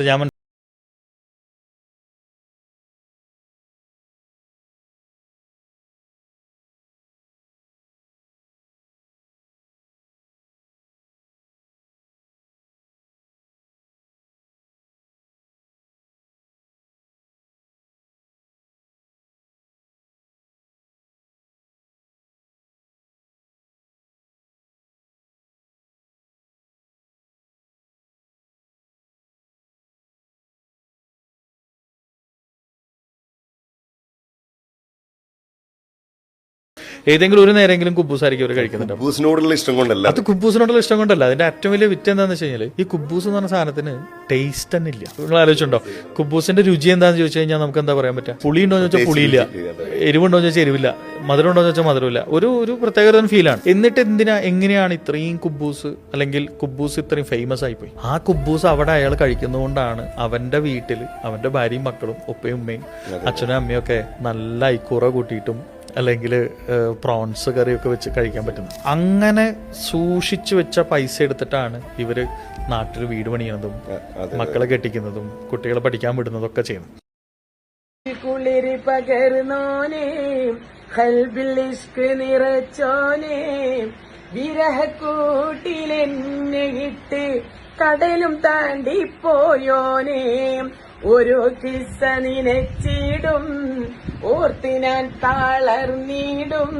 যেমন ഏതെങ്കിലും ഒരു നേരെങ്കിലും കുബൂസായിരിക്കും അവർ കഴിക്കുന്നുണ്ട്? ഇഷ്ടം കൊണ്ടല്ല. അത് കുബൂസിനോടുള്ള ഇഷ്ടം കൊണ്ടല്ല. അതിന്റെ ഏറ്റവും വലിയ വിറ്റ് എന്താന്ന് വെച്ച് കഴിഞ്ഞാൽ ഈ കുബൂസ് എന്ന് പറഞ്ഞ സാധനത്തിന് ടേസ്റ്റ് തന്നെ ഇല്ല. നിങ്ങൾ ആലോചിച്ചുണ്ടോ കുബൂസിന്റെ രുചി എന്താന്ന് ചോദിച്ചു കഴിഞ്ഞാൽ നമുക്ക് എന്താ പറയാൻ പറ്റുക? പുളി ഉണ്ടോ എന്ന് വെച്ചാൽ പുളിയില്ല. എരിവുണ്ടോ എന്ന് വെച്ചാൽ എരിവില്ല. മധുരം ഉണ്ടോ എന്ന് വെച്ചാൽ മധുരമില്ല. ഒരു ഒരു പ്രത്യേക ഫീലാണ് എന്നിട്ട് എന്തിനാ എങ്ങനെയാണ് ഇത്രയും കുബൂസ് അല്ലെങ്കിൽ കുബൂസ് ഇത്രയും ഫേമസ് ആയിപ്പോയി? ആ കുബൂസ് അവിടെ അയാൾ കഴിക്കുന്നതുകൊണ്ടാണ് അവന്റെ വീട്ടിൽ അവന്റെ ഭാര്യയും മക്കളും ഉപ്പയും ഉമ്മയും അച്ഛനും അമ്മയും ഒക്കെ നല്ല ഐക്കൂറ കൂട്ടിയിട്ടും അല്ലെങ്കിൽ പ്രോൺസ് കറിയൊക്കെ വെച്ച് കഴിക്കാൻ പറ്റുന്നത്. അങ്ങനെ സൂക്ഷിച്ചു വെച്ച പൈസ എടുത്തിട്ടാണ് ഇവർ നാട്ടിൽ വീട് പണിയുന്നതും മക്കളെ കെട്ടിക്കുന്നതും കുട്ടികളെ പഠിക്കാൻ വിടുന്നതും ഒക്കെ ചെയ്യുന്നത്. കുളിരി പകർന്നോനെ കൽബിൽ ഇഷ്ക് നിറച്ചോനെ വിരഹക്കൂട്ടിലെന്നെ ഇട്ട് കടലും താണ്ടി പോയോനെ ഒരു കിസ്സ നിനച്ചിടും ഓർത്തിനാൻ താളർന്നിടും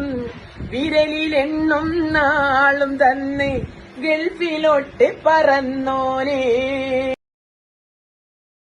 വിരലിലെണ്ണും നാളും തന്നെ ഗൾഫിലോട്ട് പറന്നോനെ.